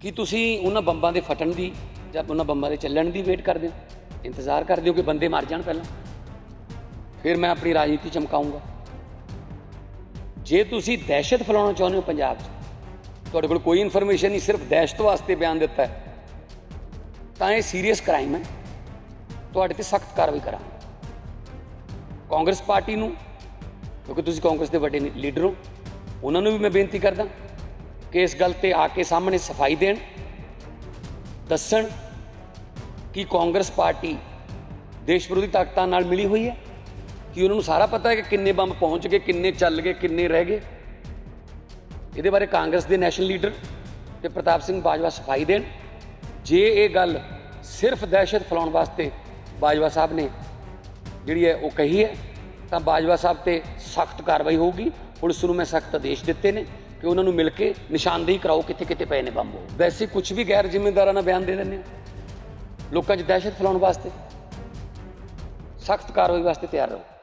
ਕੀ ਤੁਸੀਂ ਉਹਨਾਂ ਬੰਬਾਂ ਦੇ ਫਟਣ ਦੀ ਜਾਂ ਉਹਨਾਂ ਬੰਬਾਂ ਦੇ ਚੱਲਣ ਦੀ ਵੇਟ ਕਰਦੇ ਹੋ? ਇੰਤਜ਼ਾਰ ਕਰਦੇ ਹੋ ਕਿ ਬੰਦੇ ਮਰ ਜਾਣ ਪਹਿਲਾਂ? ਫਿਰ ਮੈਂ ਆਪਣੀ ਰਾਜਨੀਤੀ ਚਮਕਾਉਂਗਾ। ਜੇ ਤੁਸੀਂ ਦਹਿਸ਼ਤ ਫੈਲਾਉਣਾ ਚਾਹੁੰਦੇ ਹੋ ਪੰਜਾਬ 'ਚ, ਤੁਹਾਡੇ ਕੋਲ ਕੋਈ ਇਨਫੋਰਮੇਸ਼ਨ ਨਹੀਂ, ਸਿਰਫ ਦਹਿਸ਼ਤ ਵਾਸਤੇ ਬਿਆਨ ਦਿੱਤਾ ਹੈ, ਤਾਂ ਇਹ ਸੀਰੀਅਸ ਕ੍ਰਾਈਮ ਹੈ। ਤੁਹਾਡੇ ਤੇ ਸਖਤ ਕਾਰਵਾਈ ਕਰਾਂਗੇ। ਕਾਂਗਰਸ ਪਾਰਟੀ ਨੂੰ, ਕਿਉਂਕਿ ਤੁਸੀਂ ਕਾਂਗਰਸ ਦੇ ਵੱਡੇ ਲੀਡਰ ਹੋ, ਉਹਨਾਂ ਨੂੰ ਵੀ ਮੈਂ ਬੇਨਤੀ ਕਰਦਾ। ਕਿ ਇਸ ਗੱਲ ਤੇ ਆ ਕੇ ਸਾਹਮਣੇ ਸਫ਼ਾਈ ਦੇਣ, ਦੱਸਣ ਕਿ ਕਾਂਗਰਸ ਪਾਰਟੀ ਦੇਸ਼ ਵਿਰੋਧੀ ਤਾਕਤਾਂ ਨਾਲ ਮਿਲੀ ਹੋਈ ਹੈ, ਕਿ ਉਹਨਾਂ ਨੂੰ ਸਾਰਾ ਪਤਾ ਹੈ ਕਿ ਕਿੰਨੇ ਬੰਬ ਪਹੁੰਚ ਗਏ, ਕਿੰਨੇ ਚੱਲ ਗਏ, ਕਿੰਨੇ ਰਹਿ ਗਏ। ਇਹਦੇ ਬਾਰੇ ਕਾਂਗਰਸ ਦੇ ਨੈਸ਼ਨਲ ਲੀਡਰ ਤੇ ਪ੍ਰਤਾਪ ਸਿੰਘ ਬਾਜਵਾ ਸਫ਼ਾਈ ਦੇਣ। ਜੇ ਇਹ ਗੱਲ ਸਿਰਫ ਦਹਿਸ਼ਤ ਫੈਲਾਉਣ ਵਾਸਤੇ ਬਾਜਵਾ ਸਾਹਿਬ ਨੇ ਜਿਹੜੀ ਹੈ ਉਹ ਕਹੀ ਹੈ, ਤਾਂ ਬਾਜਵਾ ਸਾਹਿਬ ਤੇ ਸਖਤ ਕਾਰਵਾਈ ਹੋਊਗੀ। ਪੁਲਿਸ ਨੂੰ ਮੈਂ ਸਖਤ ਆਦੇਸ਼ ਦਿੱਤੇ ਨੇ। ਕਿ ਉਹਨਾਂ ਨੂੰ ਮਿਲ ਕੇ ਨਿਸ਼ਾਨਦੇਹੀ ਕਰਾਓ ਕਿੱਥੇ ਕਿੱਥੇ ਪਏ ਨੇ ਬੰਬ ਵੈਸੇ ਕੁਝ ਵੀ ਗੈਰ ਜ਼ਿੰਮੇਦਾਰਾਂ ਨਾਲ ਬਿਆਨ ਦੇ ਦਿੰਦੇ ਆ। ਲੋਕਾਂ 'ਚ ਦਹਿਸ਼ਤ ਫੈਲਾਉਣ ਵਾਸਤੇ। ਸਖਤ ਕਾਰਵਾਈ ਵਾਸਤੇ ਤਿਆਰ ਰਹੋ।